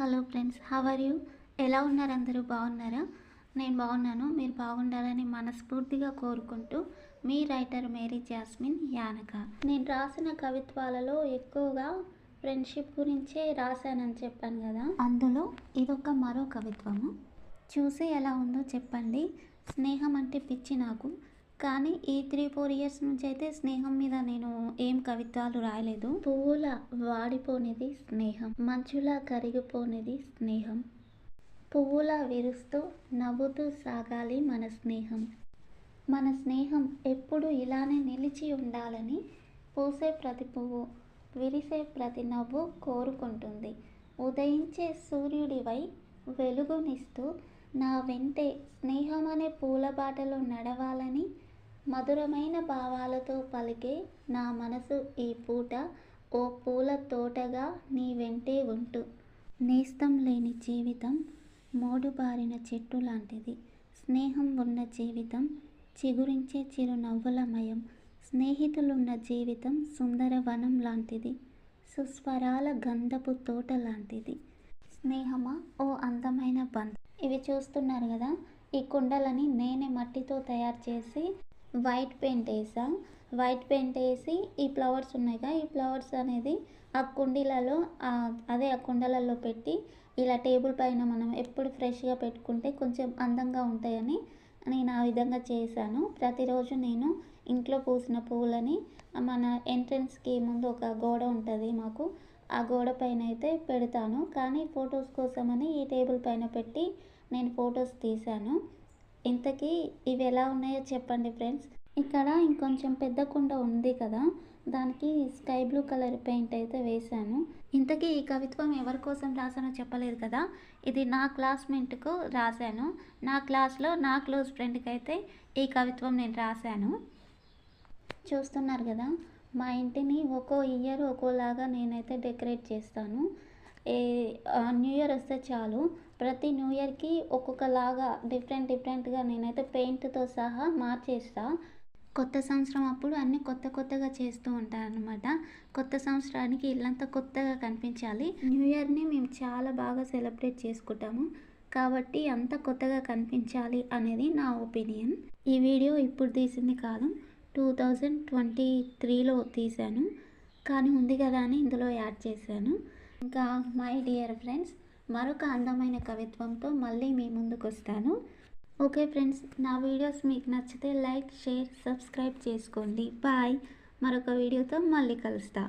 Hello friends how are you? ఎలా ఉన్నారు అందరూ? బాగున్నారా? నేను బాగున్నాను. మీరు బాగుండాలని మనస్ఫూర్తిగా కోరుకుంటూ మీ రైటర్ మేరీ జాస్మిన్ యానక. నేను రాసిన కవిత్వాలలో ఎక్కువగా ఫ్రెండ్షిప్ గురించే రాశానని చెప్పాను కదా. అందులో ఇదొక మరో కవిత్వము. చూసి ఎలా ఉందో చెప్పండి. స్నేహం అంటే పిచ్చి నాకు. కానీ ఈ త్రీ ఫోర్ ఇయర్స్ నుంచి అయితే స్నేహం మీద నేను ఏం కవిత్వాలు రాయలేదు. పువ్వుల వాడిపోనిది స్నేహం మంచులా కరిగిపోనిది స్నేహం. పువ్వులా విరుస్తూ నవ్వుతూ సాగాలి మన స్నేహం. మన స్నేహం ఎప్పుడు ఇలానే నిలిచి ఉండాలని పూసే ప్రతి పువ్వు విరిసే ప్రతి నవ్వు కోరుకుంటుంది. ఉదయించే సూర్యుడివై వెలుగునిస్తూ నా వెంటే స్నేహం అనే పూల బాటలో నడవాలని మధురమైన భావాలతో పలికే నా మనసు ఈ పూట ఓ పూల తోటగా నీ వెంటే ఉంటూ. నేస్తం లేని జీవితం మోడుబారిన చెట్టు లాంటిది. స్నేహం ఉన్న జీవితం చిగురించే చిరునవ్వులమయం స్నేహితులున్న జీవితం సుందరవనం లాంటిది. సుస్వరాల గంధపు తోట లాంటిది. స్నేహమా? ఓ అందమైన బంధం. ఇవి చూస్తున్నారు కదా? ఈ కుండలని నేనే మట్టితో తయారు చేసి వైట్ పెయింట్ వేసా. వైట్ పెయింట్ వేసి ఈ ఫ్లవర్స్ ఉన్నాయిగా ఈ ఫ్లవర్స్ అనేది ఆ కుండీలలో అదే ఆ కుండలలో పెట్టి ఇలా టేబుల్ పైన మనం ఎప్పుడు ఫ్రెష్గా పెట్టుకుంటే కొంచెం అందంగా ఉంటాయని నేను ఆ విధంగా చేశాను. ప్రతిరోజు నేను ఇంట్లో పూసిన పువ్వులని మన ఎంట్రన్స్కి ముందు ఒక గోడ ఉంటుంది మాకు. ఆ గోడ పైన అయితే పెడతాను. కానీ ఫొటోస్ కోసమని ఈ టేబుల్ పైన పెట్టి నేను ఫొటోస్ తీశాను. ఇంతకీ ఇవి ఎలా ఉన్నాయో చెప్పండి ఫ్రెండ్స్. ఇక్కడ ఇంకొంచెం పెద్ద కుండ ఉంది కదా. దానికి స్కై బ్లూ కలర్ పెయింట్ అయితే వేశాను. ఇంతకీ ఈ కవిత్వం ఎవరి కోసం రాసానో చెప్పలేదు కదా. ఇది నా క్లాస్మేట్కు రాశాను. నా క్లాస్లో నా క్లోజ్ ఫ్రెండ్కి అయితే ఈ కవిత్వం నేను రాశాను. చూస్తున్నారు కదా మా ఇంటిని ఒక్కో ఇయర్ ఒక్కోలాగా నేనైతే డెకరేట్ చేస్తాను. న్యూ ఇయర్ వస్తే చాలు. ప్రతి న్యూ ఇయర్కి ఒక్కొక్కలాగా డిఫరెంట్ డిఫరెంట్గా నేనైతే పెయింట్తో సహా మార్చేస్తా. కొత్త సంవత్సరం అప్పుడు అన్నీ కొత్త కొత్తగా చేస్తూ ఉంటాను అనమాట కొత్త సంవత్సరానికి ఇల్లంతా కొత్తగా కనిపించాలి. న్యూ ఇయర్ని మేము చాలా బాగా సెలబ్రేట్ చేసుకుంటాము. కాబట్టి అంత కొత్తగా కనిపించాలి అనేది నా ఒపీనియన్ ఈ వీడియో ఇప్పుడు తీసింది కాదు టూ థౌజండ్ ట్వంటీ త్రీలో తీశాను. కానీ ఉంది కదా అని ఇందులో యాడ్ చేశాను. ఇంకా మై డియర్ ఫ్రెండ్స్ మరొక అందమైన కవిత్వంతో మళ్ళీ మీ ముందుకు వస్తాను ఓకే ఫ్రెండ్స్ నా వీడియోస్ మీకు నచ్చితే లైక్ షేర్ సబ్స్క్రైబ్ చేసుకోండి. బాయ్ మరొక వీడియోతో మళ్ళీ కలుస్తా.